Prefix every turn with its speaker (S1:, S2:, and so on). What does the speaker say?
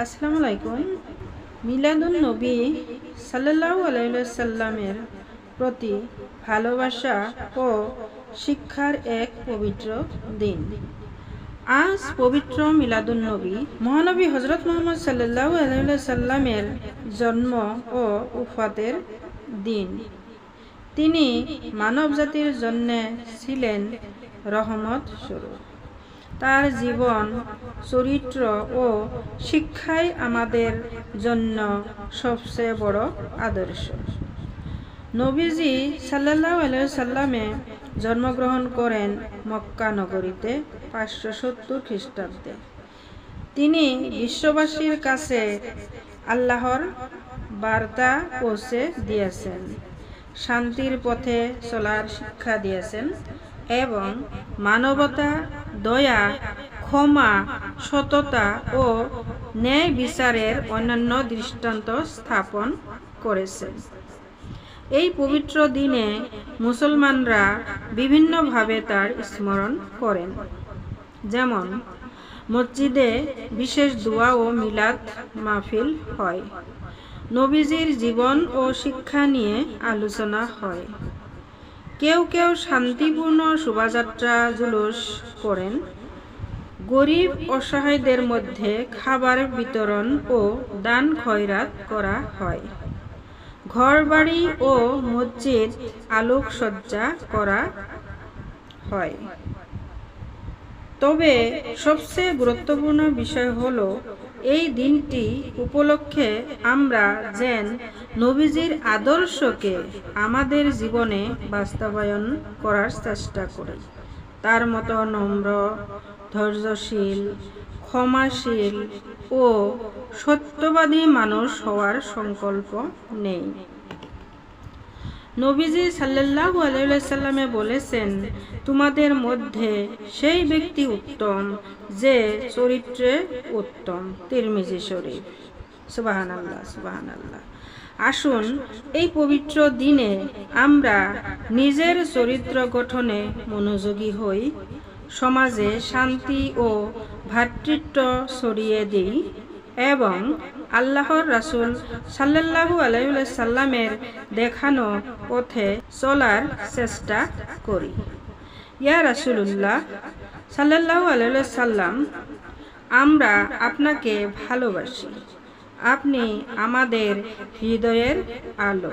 S1: আসসালামু আলাইকুম। মিলাদুন নবী সাল্লাল্লাহু আলাইহি সাল্লামের প্রতি ভালোবাসা ও শিক্ষার এক পবিত্র দিন। আজ পবিত্র মিলাদুন নবী মহানবী হজরত মোহাম্মদ সাল্লাল্লাহু আলাইহি সাল্লামের জন্ম ও উফাতের দিন। তিনি মানব জাতির জন্য ছিলেন রহমত স্বরূপ। তার জীবন, চরিত্র ও শিক্ষাই আমাদের জন্য সবচেয়ে বড় আদর্শ। নবীজি সাল্লাহ সাল্লামে জন্মগ্রহণ করেন মক্কা নগরীতে পাঁচশো সত্তর খ্রিস্টাব্দে। তিনি বিশ্ববাসীর কাছে আল্লাহর বার্তা পৌঁছে দিয়েছেন, শান্তির পথে চলার শিক্ষা দিয়েছেন এবং মানবতা, দয়া, ক্ষমা, সততা ও ন্যায় বিচারের অন্যান্য দৃষ্টান্ত স্থাপন করেছেন এই পবিত্র দিনে মুসলমানরা বিভিন্নভাবে তার স্মরণ করেন। যেমন, মসজিদে বিশেষ দোয়া ও মিলাদ মাহফিল হয়। নবীজির জীবন ও শিক্ষা নিয়ে আলোচনা হয়। কেউ কেউ শান্তিপূর্ণ শোভাযাত্রা জুলুস করেন। গরিব অসহায়দের মধ্যে খাবার বিতরণ ও দান খয়রাত করা হয়। ঘরবাড়ি ও মসজিদ আলোকসজ্জা করা হয়। তবে সবচেয়ে গুরুত্বপূর্ণ বিষয় হলো এই দিনটি উপলক্ষে আমরা যেন নবীজির আদর্শকে আমাদের জীবনে বাস্তবায়ন করার চেষ্টা করি। তার মতো নম্র, ধৈর্যশীল, ক্ষমাশীল ও সত্যবাদী মানুষ হওয়ার সংকল্প নেই। নবীজি সাল্লাল্লাহু আলাইসাল্লামে বলেছেন, তোমাদের মধ্যে সেই ব্যক্তি উত্তম যে চরিত্রে উত্তম। তিরমিজি শরীফ। সুবাহান আল্লাহ সুবাহান আল্লাহ আসুন, এই পবিত্র দিনে আমরা নিজের চরিত্র গঠনে মনোযোগী হই, সমাজে শান্তি ও ভ্রাতৃত্ব ছড়িয়ে দিই এবং আল্লাহর রাসুল সাল্লাহু আলাইসাল্লামের দেখানো পথে চলার চেষ্টা করি। ইয়া রাসুল্লাহ সাল্লাহু আলাইসাল্লাম আমরা আপনাকে ভালোবাসি। আপনি আমাদের হৃদয়ের আলো।